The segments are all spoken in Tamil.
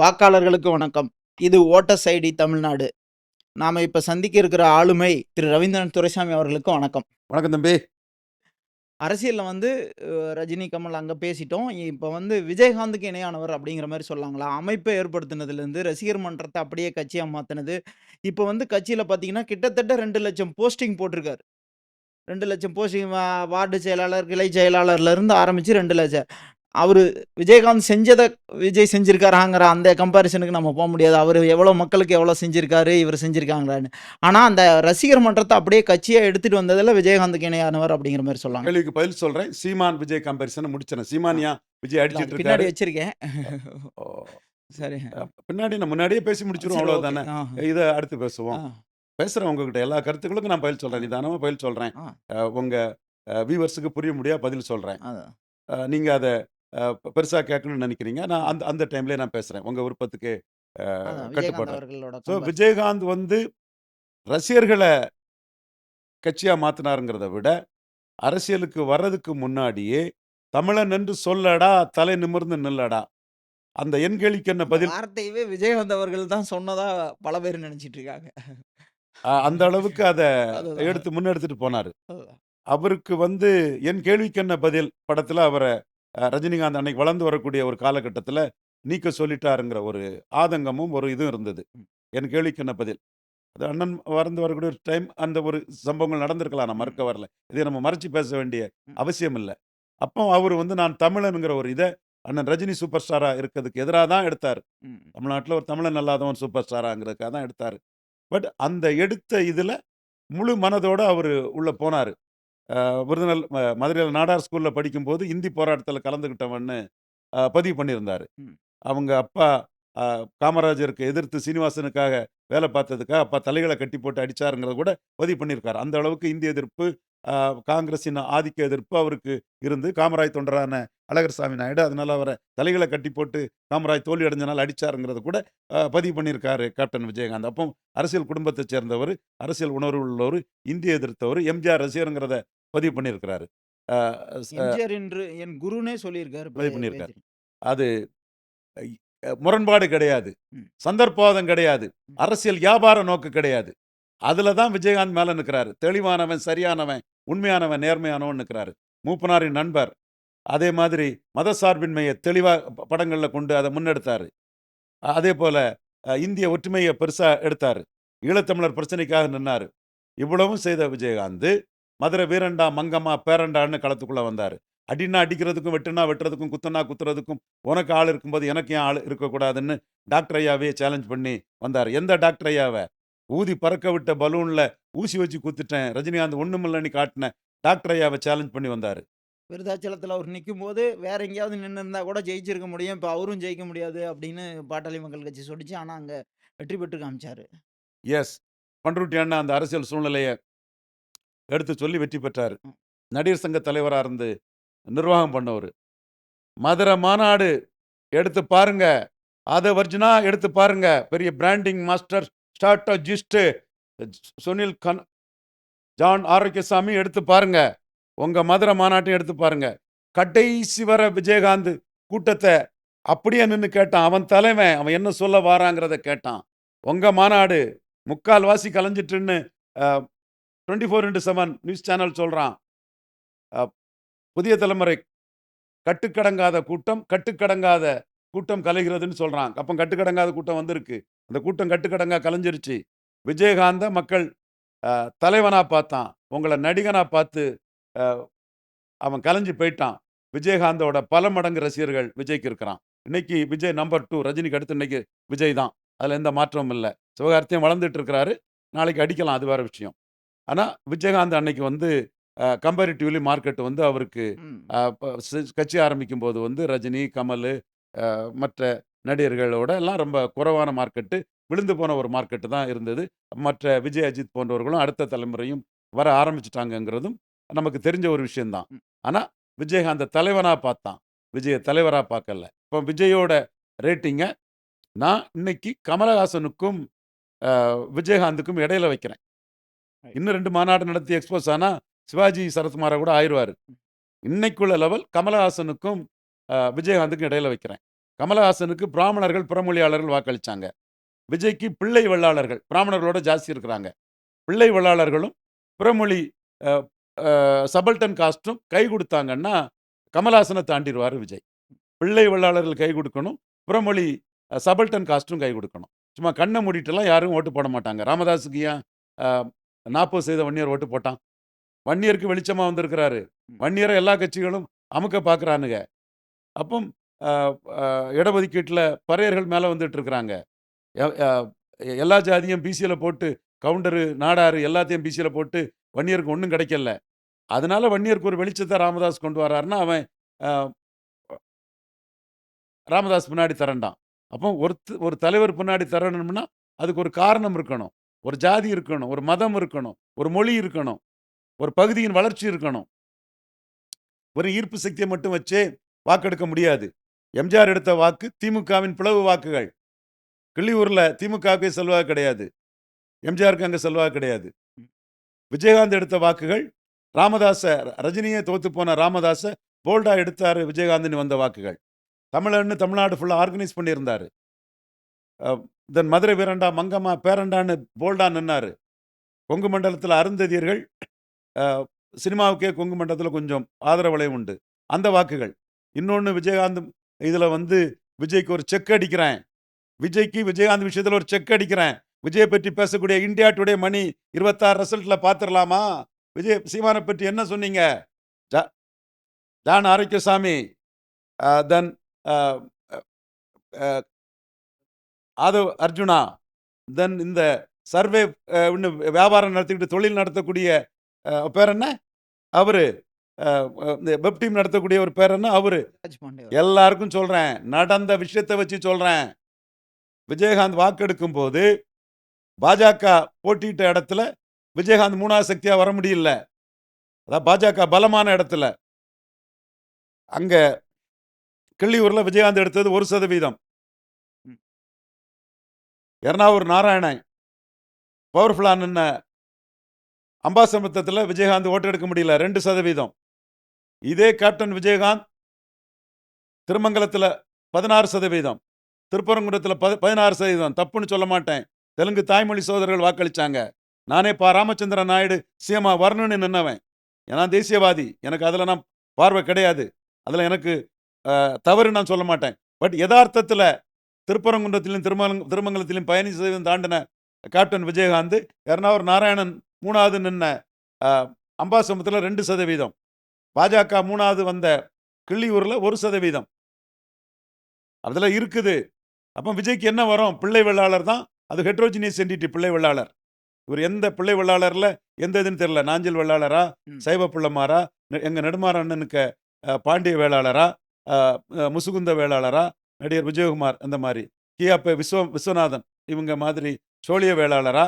வாக்காளர்களுக்கு வணக்கம். இது ஓட்டர்ஸ் ஐடி தமிழ்நாடு. நாம இப்ப சந்திக்க இருக்கிற ஆளுமை திரு ரவீந்திரன் துரைசாமி அவர்களுக்கு வணக்கம். வணக்கம் தம்பி. அரசியல்ல வந்து ரஜினி கமல் அங்க பேசிட்டோம். இப்ப வந்து விஜயகாந்துக்கு இணையானவர் அப்படிங்கிற மாதிரி சொல்லாங்களா? அமைப்பை ஏற்படுத்தினதுல இருந்து ரசிகர் மன்றத்தை அப்படியே கட்சியா மாத்தினது. இப்ப வந்து கட்சியில பாத்தீங்கன்னா கிட்டத்தட்ட ரெண்டு லட்சம் போஸ்டிங் போட்டிருக்காரு. ரெண்டு லட்சம் போஸ்டிங் வார்டு செயலாளர் கிளை செயலாளர்ல இருந்து ஆரம்பிச்சு ரெண்டு லட்சம். அவரு விஜயகாந்த் செஞ்சதை விஜய் செஞ்சிருக்காராங்கிற அந்த கம்பாரிசனுக்கு நம்ம போக முடியாது. அவர் எவ்வளோ மக்களுக்கு எவ்வளோ செஞ்சிருக்காரு இவர் செஞ்சிருக்காங்களான்னு. ஆனால் அந்த ரசிகர் மன்றத்தை அப்படியே கட்சியாக எடுத்துட்டு வந்ததில் விஜயகாந்துக்கு இணையானவர் அப்படிங்கிற மாதிரி சொல்லாங்க கேள்விக்கு பதில் சொல்றேன். சீமான் விஜய் கம்பேரிசன் முடிச்சேன் சீமானியா விஜய் அடிச்சிட்டு பின்னாடி வச்சிருக்கேன். சரி. பின்னாடி நான் முன்னாடியே பேசி முடிச்சிருவோம். ஆ, இதை அடுத்து பேசுவோம். பேசுறேன் உங்ககிட்ட எல்லா கருத்துக்களுக்கும் நான் பதில் சொல்றேன். நிதானமா பதில் சொல்றேன். ஆ, அஹ், உங்க வியூவர்ஸுக்கு புரிய முடியா பதில் சொல்றேன். அதான். அஹ், நீங்க அதை அஹ், பெ- பெருசா கேட்கணும்னு நினைக்கிறீங்க. நான் அந்த அந்த டைம்லயே நான் பேசுறேன். உங்க விருப்பத்துக்கு அவர்களோட ஸோ. விஜயகாந்த் வந்து ரசிகர்களை கட்சியா மாத்தினாருங்கிறத விட அரசியலுக்கு வர்றதுக்கு முன்னாடியே தமிழன் என்று சொல்லடா தலை நிமிர்ந்து நில்லடா. அந்த எண்களுக்கு என்ன பதில் வார்த்தையவே விஜயகாந்த் அவர்கள் தான் சொன்னதா பல பேர் நினைச்சிட்டு இருக்காங்க. அந்த அளவுக்கு அதை. எடுத்து முன்னெடுத்துட்டு போனாரு. அவருக்கு வந்து என் கேள்விக்கு என்ன பதில் படத்துல அவரை ரஜினிகாந்த் அன்னைக்கு வளர்ந்து வரக்கூடிய ஒரு காலகட்டத்துல நீக்க சொல்லிட்டாருங்கிற ஒரு ஆதங்கமும் ஒரு இதுவும் இருந்தது. என் கேள்விக்கு என்ன பதில் அது அண்ணன் வளர்ந்து வரக்கூடிய ஒரு டைம் அந்த ஒரு சம்பவங்கள் நடந்திருக்கலாம் நான் மறுக்க வரல இதை நம்ம மறைச்சு பேச வேண்டிய. அவசியம் இல்லை அப்போ அவர் வந்து நான் தமிழனுங்கிற ஒரு இதை அண்ணன் ரஜினி சூப்பர் ஸ்டாரா இருக்கிறதுக்கு எதிராக தான் எடுத்தார். தமிழ்நாட்டில் ஒரு தமிழன் அல்லாதவன் சூப்பர் ஸ்டாராங்கிறதுக்காக தான் எடுத்தார் பட் அந்த எடுத்த இதில் முழு மனதோட அவர் உள்ளே போனார். விருதுநல் மதுரையில் நாடார் ஸ்கூலில் படிக்கும்போது இந்தி போராட்டத்தில் கலந்துக்கிட்டவன்னு பதிவு பண்ணியிருந்தார். அவங்க அப்பா காமராஜருக்கு எதிர்த்து சீனிவாசனுக்காக வேலை பார்த்ததுக்காக அப்பா தலைகளை கட்டி போட்டு அடிச்சாருங்கிறத கூட பதிவு பண்ணியிருக்காரு. அந்த அளவுக்கு இந்திய எதிர்ப்பு காங்கிரஸின் ஆதிக்க எதிர்ப்பு அவருக்கு இருந்து காமராஜ் தொண்டரான அழகர் சாமி நாயுடு அதனால அவரை தலைகளை கட்டி போட்டு காமராஜ் தோல்வி அடைஞ்சனால அடிச்சாருங்கிறத கூட பதிவு பண்ணியிருக்காரு கேப்டன் விஜயகாந்த் அப்போ அரசியல் குடும்பத்தை சேர்ந்தவர் அரசியல் உணர்வு உள்ளவர் இந்திய எதிர்த்தவர் எம்ஜிஆர் ரசிகருங்கிறத பதிவு பண்ணியிருக்கிறாரு என்று என் குருனே சொல்லியிருக்காரு பதிவு பண்ணியிருக்காரு. அது முரண்பாடு கிடையாது. சந்தர்ப்பவாதம் கிடையாது. அரசியல் வியாபார நோக்கு கிடையாது அதில் தான் விஜயகாந்த் மேல நிற்கிறாரு தெளிவானவன் சரியானவன் உண்மையானவன் நேர்மையானவன் நிற்கிறாரு மூப்பனாரின் நண்பர். அதே மாதிரி மதசார்பின்மையை தெளிவா தெளிவாக படங்கள்ல கொண்டு அதை முன்னெடுத்தாரு. அதே போல இந்திய ஒற்றுமையை பெருசா எடுத்தாரு. ஈழத்தமிழர் பிரச்சனைக்காக நின்னாரு. இவ்வளவும் செய்த விஜயகாந்த் மதுரை வீரண்டா மங்கம்மா பேரண்டான்னு களத்துக்குள்ள வந்தாரு. அடின்னா அடிக்கிறதுக்கும் வெட்டுனா வெட்டுறதுக்கும் குத்துனா குத்துறதுக்கும் உனக்கு ஆள் இருக்கும்போது எனக்கு ஏன் ஆள் இருக்கக்கூடாதுன்னு டாக்டர் ஐயாவே சேலஞ்ச் பண்ணி வந்தார். எந்த டாக்டர் ஐயாவை? ஊதி பறக்க விட்ட பலூன்ல ஊசி வச்சு குத்துட்டேன். ரஜினிகாந்த் ஒண்ணுமில்லன்னு காட்டின டாக்டர் ஐயாவை சேலஞ்ச் பண்ணி வந்தார். விருதாச்சலத்தில் அவர் நிற்கும் போது வேற எங்கேயாவது நின்று இருந்தா கூட ஜெயிச்சிருக்க முடியும். இப்போ அவரும் ஜெயிக்க முடியாது அப்படின்னு பாட்டாளி மக்கள் கட்சி சொல்லிச்சு. ஆனால் அங்கே வெற்றி பெற்று காமிச்சாரு. எஸ் பண்ருட்டி அண்ணா அந்த அரசியல் சூழ்நிலையை எடுத்து சொல்லி வெற்றி பெற்றார். நடிகர் சங்க தலைவராக இருந்து நிர்வாகம் பண்ணவர். மதுரை மாநாடு எடுத்து பாருங்க. அதை வர்ஜினா எடுத்து பாருங்க. பெரிய பிராண்டிங் மாஸ்டர் ஸ்ட்ராட்டஜிஸ்ட்டு. சுனில் கன் ஜான் ஆரோக்கியசாமி எடுத்து பாருங்க. உங்க மதுரை மாநாட்டையும் எடுத்து பாருங்க. கடைசி வர விஜயகாந்த் கூட்டத்தை அப்படியே நின்று கேட்டான். அவன் தலைவன் அவன் என்ன சொல்ல வாராங்கிறத கேட்டான். உங்க மாநாடு முக்கால்வாசி கலைஞ்சிட்டுன்னு twenty four into seven news channel சொல்கிறான் புதிய தலைமுறை கட்டுக்கடங்காத கூட்டம் கட்டுக்கடங்காத கூட்டம் கலைகிறதுன்னு சொல்கிறான் அப்போ கட்டுக்கடங்காத கூட்டம் வந்திருக்கு. அந்த கூட்டம் கட்டுக்கடங்கா கலைஞ்சிருச்சு. விஜயகாந்த மக்கள் அஹ், தலைவனா பார்த்தான். உங்களை நடிகனா பார்த்து அவன் கலைஞ்சு போயிட்டான். விஜயகாந்தோட பல மடங்கு ரசிகர்கள் விஜய்க்கு இருக்கிறான். இன்னைக்கு விஜய் நம்பர் டூ ரஜினிக்கு அடுத்து இன்னைக்கு விஜய் தான். அதில் எந்த மாற்றமும் இல்லை. சிவகார்த்தியும் வளர்ந்துட்டு இருக்கிறாரு. நாளைக்கு அடிக்கலாம் அது வேற விஷயம். ஆனால் விஜயகாந்த் அன்னைக்கு வந்து கம்பேரிட்டிவ்லி மார்க்கெட் வந்து அவருக்கு கட்சி ஆரம்பிக்கும் போது வந்து ரஜினி கமல் மற்ற நடிகர்களோட எல்லாம் ரொம்ப குறைவான மார்க்கெட்டு விழுந்து போன ஒரு மார்க்கெட்டு தான் இருந்தது மற்ற விஜய் அஜித் போன்றவர்களும் அடுத்த தலைமுறையும் வர ஆரம்பிச்சிட்டாங்கங்கிறதும் நமக்கு தெரிஞ்ச ஒரு விஷயம்தான் ம். ஆனால் விஜயகாந்த தலைவனாக பார்த்தான் விஜய தலைவராக பார்க்கல இப்போ விஜயோட ரேட்டிங்கை நான் இன்னைக்கு கமலஹாசனுக்கும் விஜயகாந்துக்கும் இடையில வைக்கிறேன். இன்னும் ரெண்டு மாநாடு நடத்தி எக்ஸ்போஸ் ஆனால் சிவாஜி சரத்குமாரை கூட ஆயிடுவார் இன்னைக்குள்ள லெவல் கமலஹாசனுக்கும் விஜயகாந்துக்கும் இடையில வைக்கிறேன். கமலஹாசனுக்கு பிராமணர்கள், புறமொழியாளர்கள் வாக்களித்தாங்க விஜய்க்கு பிள்ளை வெள்ளாளர்கள், பிராமணர்களோட ஜாஸ்தி இருக்கிறாங்க. பிள்ளை வெள்ளாளர்களும், புறமொழி சபல்டன் காஸ்ட்டும் கை கொடுத்தாங்கன்னா கமலஹாசனை தாண்டிடுவார் விஜய். பிள்ளை வெள்ளாளர்கள் கை கொடுக்கணும் புறமொழி சபல்டன் காஸ்ட்டும் கை கொடுக்கணும் சும்மா கண்ணை மூடிட்டுலாம் யாரும் ஓட்டு போட மாட்டாங்க. ராமதாஸுக்கு ஏன் நாற்பது செய்த வன்னியர் ஓட்டு போட்டான்? வன்னியருக்கு வெளிச்சமா வந்திருக்கிறாரு. வன்னியரை எல்லா கட்சிகளும் அமுக்க பார்க்குறானுங்க. அப்போ இடஒதுக்கீட்டில் பறையர்கள் மேலே வந்துட்டு இருக்கிறாங்க. எல்லா ஜாதியும் பிசியில போட்டு கவுண்டரு, நாடாறு எல்லாத்தையும் பிசியில் போட்டு வன்னியருக்கு ஒன்றும் கிடைக்கல. அதனால வன்னியருக்கு ஒரு வெளிச்சத்தை ராமதாஸ் கொண்டு வராருன்னா, அவன் ராமதாஸ் பின்னாடி திரண்டான். அப்போ ஒருத்து ஒரு தலைவர் பின்னாடி தரணும்னா அதுக்கு ஒரு காரணம் இருக்கணும். ஒரு ஜாதி இருக்கணும். ஒரு மதம் இருக்கணும். ஒரு மொழி இருக்கணும். ஒரு பகுதியின் வளர்ச்சி இருக்கணும். ஒரு ஈர்ப்பு சக்தியை மட்டும் வச்சே வாக்கெடுக்க முடியாது. எம்ஜிஆர் எடுத்த வாக்கு திமுகவின் பிளவு வாக்குகள். கிள்ளியூரில் திமுகவுக்கு செல்வாக்கு கிடையாது. எம்ஜிஆருக்கு அங்கே செல்வாக்கு கிடையாது. விஜயகாந்த் எடுத்த வாக்குகள் ராமதாச ரஜினியை தோத்து போன ராமதாச போல்டா எடுத்தார் விஜயகாந்த்ன்னு வந்த வாக்குகள். தமிழன்னு தமிழ்நாடு ஃபுல்லாக ஆர்கனைஸ் பண்ணியிருந்தாரு. தென் மதுரை வீரண்டா, மங்கம்மா, பேரண்டான்னு போல்டா நின்னார் கொங்கு மண்டலத்தில் அருந்ததியர்கள் சினிமாவுக்கே கொங்கு மண்டலத்தில் கொஞ்சம் ஆதரவலை உண்டு. அந்த வாக்குகள். இன்னொன்று விஜயகாந்த் இதில் வந்து விஜய்க்கு ஒரு செக் அடிக்கிறேன். விஜய்க்கு விஜயகாந்த் விஷயத்தில் ஒரு செக் அடிக்கிறேன். விஜய பற்றி பேசக்கூடிய இந்தியா டுடே மணி இருபத்தாறு ரிசல்ட்டில் பார்த்துரலாமா? விஜய் சீமானை பற்றி என்ன சொன்னீங்க? John Arokiasamy, then Aadhav Arjuna, then இந்த சர்வே இன்னும் வியாபாரம் நடத்திக்கிட்டு தொழில் நடத்தக்கூடிய பேர் என்ன? அவர் இந்த வெப் டீம் நடத்தக்கூடிய ஒரு பேர் என்ன? அவரு. எல்லாருக்கும் சொல்றேன். நடந்த விஷயத்த வச்சு சொல்றேன். விஜயகாந்த் வாக்கெடுக்கும்போது, பாஜக போட்டியிட்ட இடத்துல விஜயகாந்த் 3வது சக்தியா வர முடியல. அதான் பாஜக பலமான இடத்துல. அங்க கிள்ளியூர்ல விஜயகாந்த் எடுத்தது 1% ம். எர்ணாவூர் நாராயணன் பவர்ஃபுல்லா நின்ன அம்பாசமுத்திரத்துல விஜயகாந்த் ஓட்டு எடுக்க முடியல 2%. இதே கேப்டன் விஜயகாந்த் திருமங்கலத்துல 16%. திருப்பரங்குன்றத்துல பத 16% தப்புன்னு சொல்ல மாட்டேன். தெலுங்கு தாய்மொழி சோதரர்கள் வாக்களிச்சாங்க. நானே பா. ராமச்சந்திரன் நாயுடு சிஎம்மா வரணும்னு நின்னவன். ஏன்னா தேசியவாதி. எனக்கு அதுல நான் பார்வை கிடையாது. அதுல எனக்கு தவறு நான் சொல்ல மாட்டேன். பட் எதார்த்தத்துல திருப்பரங்குன்றத்திலும், திருமங்க திருமங்கலத்திலும் 15% தாண்டின கேப்டன் விஜயகாந்த், எர்ணாவூர் நாராயணன் மூணாவது நின்ன அம்பாசமுத்தில் ரெண்டு சதவீதம் பாஜக 3வது வந்த கிள்ளியூர்ல 1%. அதுல இருக்குது. அப்ப விஜய்க்கு என்ன வரும்? பிள்ளை வெள்ளாளர் தான். அது ஹெட்ரோஜினியஸ் என்டிட்டி பிள்ளை வெள்ளாளர். இவர் எந்த பிள்ளை வெள்ளாளர்ல எந்த இதுன்னு தெரியல. நாஞ்சில் வெள்ளாளரா? சைவ பிள்ளைமாரா? நெ- எங்க நெடுமாற அண்ணனுக்கு பாண்டிய வேளாளரா? முசுகுந்த வேளாளரா? நடிகர் விஜயகுமார் அந்த மாரி. கியாப்பே விஸ்வ விஸ்வநாதன் இவங்க மாதிரி சோழிய வேளாளரா?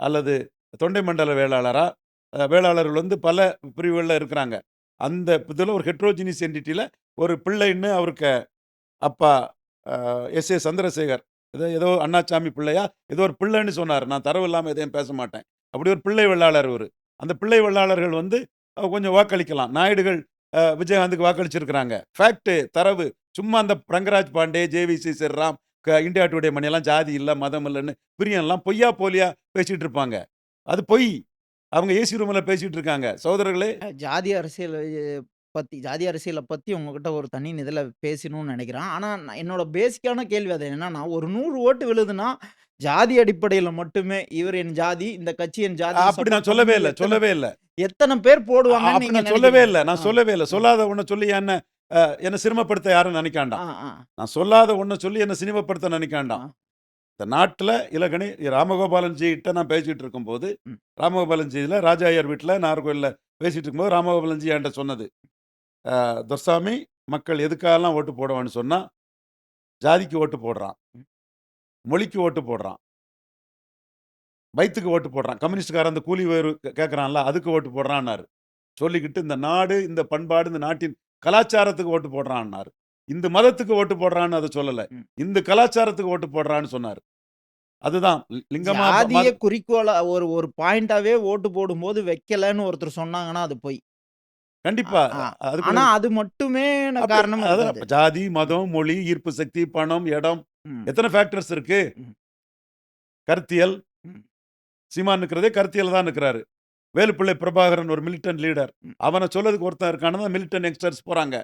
அல்லது தொண்டை மண்டல வேளாளரா? வேளாளர்கள் வந்து பல பிரிவுகள்ல இருக்கிறாங்க. அந்த இதில் ஒரு ஹெட்ரோஜினிஸ் என்டிட்டியில் ஒரு பிள்ளைன்னு அவருக்கு அப்பா எஸ். ஏ. சந்திரசேகர் ஏதோ ஏதோ அண்ணாச்சாமி பிள்ளையா ஏதோ ஒரு பிள்ளைன்னு சொன்னார் நான் தரவு இல்லாமல் எதையும் பேச மாட்டேன். அப்படி ஒரு பிள்ளை வெள்ளாளர் ஒரு அந்த பிள்ளை வெள்ளாளர்கள் வந்து கொஞ்சம் வாக்களிக்கலாம். நாயுடுகள் விஜயகாந்துக்கு வாக்களிச்சிருக்கிறாங்க. ஃபேக்ட்டு தரவு. சும்மா அந்த ரங்கராஜ் பாண்டே, ஜே.வி.சி. ஸ்ரீராம், க இந்தியா டுடே மணியெல்லாம் ஜாதி இல்லை மதம் இல்லைன்னு பிரியன்லாம் பொய்யா போலியா பேசிகிட்டு இருப்பாங்க. அது பொய். அவங்க ஏசி ரூம்ல பேசிட்டு இருக்காங்க. சகோதரர்களே ஜாதி அரசியல் பத்தி ஜாதி அரசியல பத்தி உங்ககிட்ட ஒரு தனி இதுல பேசணும்னு நினைக்கிறேன். ஆனா, நான் என்னோட பேசிக்கான கேள்வி அது என்னன்னா, ஒரு 100 ஓட்டு விழுதுன்னா, ஜாதி அடிப்படையில மட்டுமே இவர் என் ஜாதி, இந்த கட்சி என் ஜாதி அப்படி நான் சொல்லவே இல்ல, சொல்லவே இல்ல. எத்தனை பேர் அ, போடுவாங்கன்னு அப்படி நான் சொல்லவே இல்ல. நான். சொல்லவே இல்ல. சொல்லாத ஒண்ண சொல்லி என்ன என்ன சிரமப்படுத்த யாரும் நினைக்காண்டாம். நான் சொல்லாத ஒண்ண சொல்லி என்ன சினிமப்படுத்த நினைக்காண்டாம். இந்த நாட்டுல இலகணி ராமகோபாலன் ஜி கிட்ட நான் பேசிட்டு இருக்கும்போது, ம். ராமகோபாலன் ஜில ராஜா ஐயர் வீட்ல நாகர்கோவில்ல பேசிட்டு இருக்கும்போது ராமகோபாலன் ஜி என்ட்ட சொன்னது. துரைசாமி மக்கள் எதுக்காகலாம் ஓட்டு போடுவான்னு சொன்னா, ஜாதிக்கு ஓட்டு போடுறான். மொழிக்கு ஓட்டு போடுறான். வயித்துக்கு ஓட்டு போடுறான். கம்யூனிஸ்ட்காரன் அந்த கூலி உயர்வு கே கேட்கறான்ல, அதுக்கு ஓட்டு போடுறான்னாரு. சொல்லிக்கிட்டு இந்த நாடு, இந்த பண்பாடு, இந்த நாட்டின் கலாச்சாரத்துக்கு ஓட்டு போடுறான்னாரு. இந்த மதத்துக்கு ஓட்டு போடுறான்னு அத சொல்லல. இந்த கலாச்சாரத்துக்கு ஓட்டு போடுறான்னு சொன்னாரு. அதுதான் லிங்கமா ஜாதிய குறிக்கோளா ஒரு ஒரு பாயிண்டாவே ஓட்டு போடும்போது வைக்கலன்னு ஒருத்தர் சொன்னாங்கன்னா, அது பொய். கண்டிப்பா. அதுக்கு ஆனா அது மட்டுமே காரணம். ஜாதி, மதம், மொழி, ஈர்ப்பு சக்தி, பணம், இடம். எத்தன ஃபேக்டர்ஸ் இருக்கு? கருத்தியல். சீமான் நிக்கிறதே கருத்தியல்ல தான் நிக்கிறாரு. வேலுப்பிள்ளை பிரபாகரன் ஒரு மிலிட்டன்ட் லீடர். அவன சொல்லதுக்கு ஒருத்தன் இருக்கான்னு தான் மிலிட்டன்ட் யங்ஸ்டர்ஸ் போறாங்க.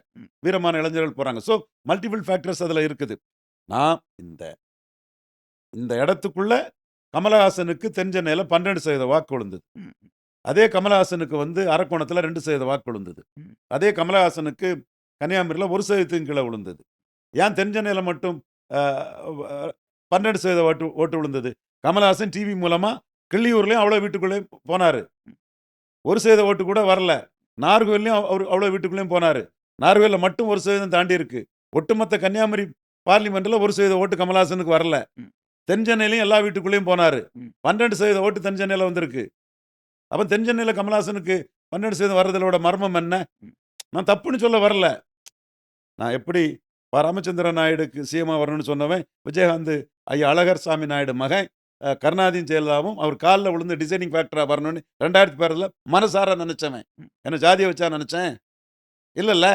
வீரமான இளைஞர்கள் போறாங்க. ஸோ மல்டிபிள் ஃபேக்டர்ஸ் அதுல இருக்குது. நான் இந்த இந்த இடத்துக்குள்ள கமலஹாசனுக்கு தென் சென்னையில 12% வாக்கு விழுந்தது. அதே கமலஹாசனுக்கு வந்து அரக்கோணத்துல 2% வாக்கு விழுந்தது. அதே கமலஹாசனுக்கு கன்னியாகுமரியில 1% கீழ விழுந்தது. ஏன் தென் சென்னையில மட்டும் அ 12% ஓட்டு ஓட்டு விழுந்தது? கமலஹாசன் டிவி மூலமா கிள்ளியூர்லயும் அவ்வளோ வீட்டுக்குள்ளேயும் போனாரு. 1% ஓட்டு கூட வரல. நாகர்கோவில்லயும் அவரு அவ்வளோ வீட்டுக்குள்ளேயும் போனாரு. நாகர்கோவில்ல மட்டும் 1% தாண்டி இருக்கு. ஒட்டுமொத்த கன்னியாகுமரி பார்லிமென்ட்ல 1% ஓட்டு கமலஹாசனுக்கு வரல. தென் சென்னையிலயும் எல்லா வீட்டுக்குள்ளேயும் போனாரு. ம். 12% ஓட்டு தென் சென்னையில வந்திருக்கு. அப்ப தென் சென்னையில கமலஹாசனுக்கு 12% வர்றதோட மர்மம் என்ன? நான் தப்புன்னு சொல்ல வரல. நான் எப்படி ப. ராமச்சந்திர நாயுடுக்கு சிஎம்மா வரணும்னு சொன்னவன், விஜயகாந்த் ஐயா அழகர் சாமி நாயுடு மகன் அ கருணாநிதியும் ஜெயலலிதாவும் அவர் கால்ல விழுந்து டிசைனிங் ஃபேக்டரா வரணும்னு 2016ல மனசார நெனச்சவன். என்ன ஜாதிய வச்சா நெனச்சேன்? இல்லல்ல.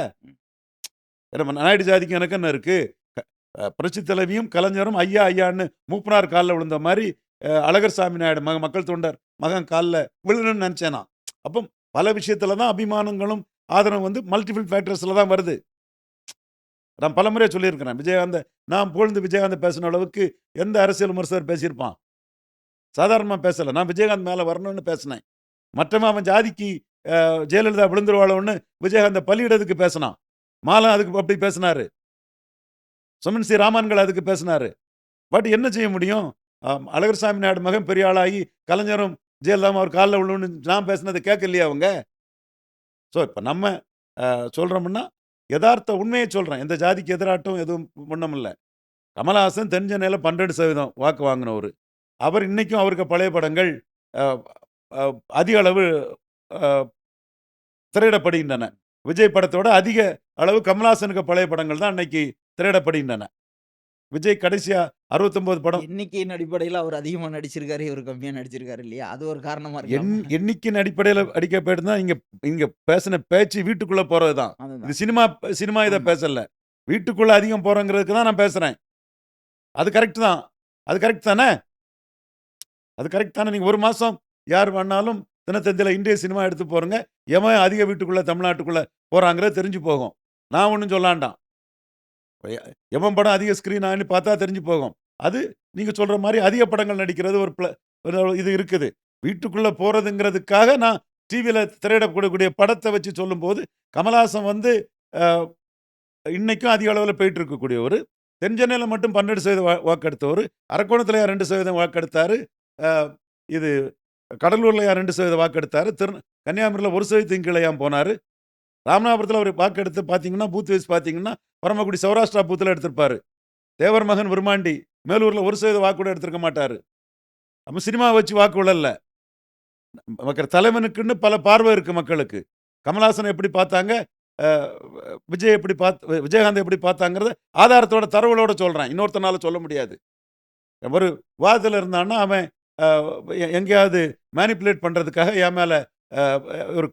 என்ன நாயுடு ஜாதிக்கும் எனக்கு என்ன இருக்கு? புரட்சி தலைவியும், கலைஞரும் ஐயா! ஐயான்னு மூப்பனார் கால்ல விழுந்த மாதிரி அழகர் சாமி நாயுடு மக மக்கள் தொண்டர் மகன் கால்ல விழணும்னு நினச்சேனா நான். அப்போ பல விஷயத்துல தான் அபிமானங்களும், ஆதரவு வந்து மல்டிபிள் ஃபேக்டர்ஸ்ல தான் வருது. நான் பலமுறை சொல்லியிருக்கிறேன். விஜயகாந்த நான் புகழ்ந்து விஜயகாந்த பேசின அளவுக்கு எந்த அரசியல் விமர்சகர் பேசியிருப்பான்? சாதாரணமா பேசல. நான் விஜயகாந்த் மேல வரணும்னு பேசினேன். மற்றவன் அவன் ஜாதிக்கு ஜெயலலிதா விழுந்துருவாளோன்னு விஜயகாந்த பள்ளியிடத்துக்கு பேசினான். மாலன் அதுக்கு அப்படி பேசினாரு. சுமன் சி. ராமன்கள் அதுக்கு பேசினாரு. பட் என்ன செய்ய முடியும்? அழகர் சாமி நாயுடு மகன் பெரிய ஆளாகி கலைஞரும், ஜெயலலிதாவும் அவர் காலில் விழணும்னு நான் பேசினதை கேட்கலையா அவங்க? ஸோ இப்போ நம்ம சொல்கிறோம்னா யதார்த்த உண்மையை சொல்கிறேன் எந்த ஜாதிக்கு எதிராட்டும் எதுவும் ஒண்ணும் இல்ல. கமலஹாசன் தென் சென்னையில 12% வாக்கு வாங்கினவர் அவர் இன்றைக்கும் அவருக்கு பழைய படங்கள் அதிக அளவு திரையிடப்படுகின்றன. விஜய் படத்தோட அதிக அளவு கமலஹாசனுக்கு பழைய படங்கள் தான் அன்னைக்கு திரையிடப்படுகின்றன. விஜய் கடைசியா 69 படம் எண்ணிக்கையின் அடிப்படையில அவர் அதிகமா நடிச்சிருக்காரு. இவரு கம்மியா நடிச்சிருக்காரு இல்லையா? அது ஒரு காரணமா எண் இருக்கலாமா? எண்ணிக்கையின் அடிப்படையில அடிக்கப்பட்டு இங்க இங்க பேசின பேச்சு வீட்டுக்குள்ள போறது தான். இது. சினிமா சினிமா இத. பேசல. வீட்டுக்குள்ள அதிகம் போறோங்கிறதுக்கு தான் நான் பேசுறேன். அது கரெக்ட் தான். அது கரெக்ட் தானே? அது கரெக்ட் தானே? நீங்க 1 மாசம் யார் வேணாலும் தினத்தந்தியில இந்திய சினிமா எடுத்து பாருங்க. எவன் அதிக வீட்டுக்குள்ள தமிழ்நாட்டுக்குள்ள போறாங்கிறது தெரிஞ்சு போகும். நான் ஒண்ணும் சொல்லாண்டாம். எவன் படம் அதிக ஸ்க்ரீன் ஆகுன்னு பார்த்தா தெரிஞ்சு போகும். அது நீங்கள் சொல்கிற மாதிரி அதிக படங்கள் நடிக்கிறது ஒரு ப்ள ஒரு இது இருக்குது. வீட்டுக்குள்ளே போகிறதுங்கிறதுக்காக நான் டிவியில் திரையிடக்கூடக்கூடிய படத்தை வச்சு சொல்லும்போது, கமலஹாசன் வந்து இன்றைக்கும் அதிக அளவில் போயிட்டு இருக்கக்கூடிய ஒரு தென்சென்னையில் மட்டும் 12% வா அரக்கோணத்தில் அரக்கோணத்திலயா 2% வாக்கெடுத்தாரு. இது கடலூர்லயா 2% வாக்கெடுத்தாரு. திரு கன்னியாகுமரியில 1% கீழ போனார் போனாரு? ராமநாதபுரத்தில் அவர் வாக்கு எடுத்து பார்த்தீங்கன்னா, பூத் வைஸ் பார்த்தீங்கன்னா, பரமக்குடி சௌராஷ்டிரா பூத்தில் எடுத்திருப்பார் தேவர் மகன் விருமாண்டி மேலூரில் ஒரு சதவீத வாக்கு கூட எடுத்திருக்க மாட்டார் நம்ம சினிமாவ வச்சு வாக்கு விழல. மக்கள் தலைவனுக்குன்னு பல பார்வை இருக்குது மக்களுக்கு. கமலஹாசன எப்படி பார்த்தாங்க? விஜய் எப்படி பார்த்து விஜயகாந்த் எப்படி பார்த்தாங்கிறத ஆதாரத்தோட, தரவுகளோட சொல்கிறேன் இன்னொருத்தனால சொல்ல முடியாது. ஒரு வாதத்தில் இருந்தான்னா, அவன் எங்கேயாவது மேனிப்புலேட் பண்ணுறதுக்காக என் மேலே ஒரு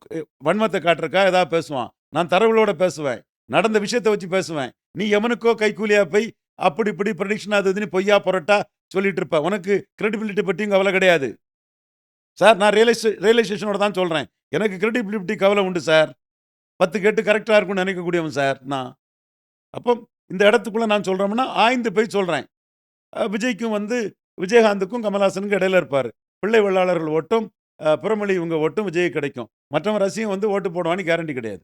வன்மத்தை காட்டுறக்கா ஏதாவது பேசுவான். நான் தரவுகளோட பேசுவேன். நடந்த விஷயத்தை வச்சு பேசுவேன். நீ எவனுக்கோ கைக்கூலியாக போய் அப்படி இப்படி ப்ரடிக்ஷன் அது இதுன்னு பொய்யா புரட்டா சொல்லிட்டு இருப்ப. உனக்கு கிரெடிபிலிட்டி பற்றியும் கவலை கிடையாது. சார் நான் ரியலைஸ் ரியலைசேஷனோட தான் சொல்கிறேன் எனக்கு கிரெடிபிலிட்டி கவலை உண்டு சார். 10 கேட்டு கரெக்டாக இருக்கும்னு நினைக்கக்கூடியவன் சார் நான். அப்போ இந்த இடத்துக்குள்ளே நான் சொல்கிறோம்னா ஆய்ந்து போய் சொல்கிறேன் விஜய்க்கும் வந்து விஜயகாந்துக்கும், கமலாசனுக்கும் இடையில இருப்பார் பிள்ளை வெள்ளாளர்கள் ஓட்டும், புறமொழி இவங்க ஒட்டும் விஜய் கிடைக்கும். மற்றவன் ரசியும் வந்து ஓட்டு போடுவான்னு கேரண்டி கிடையாது.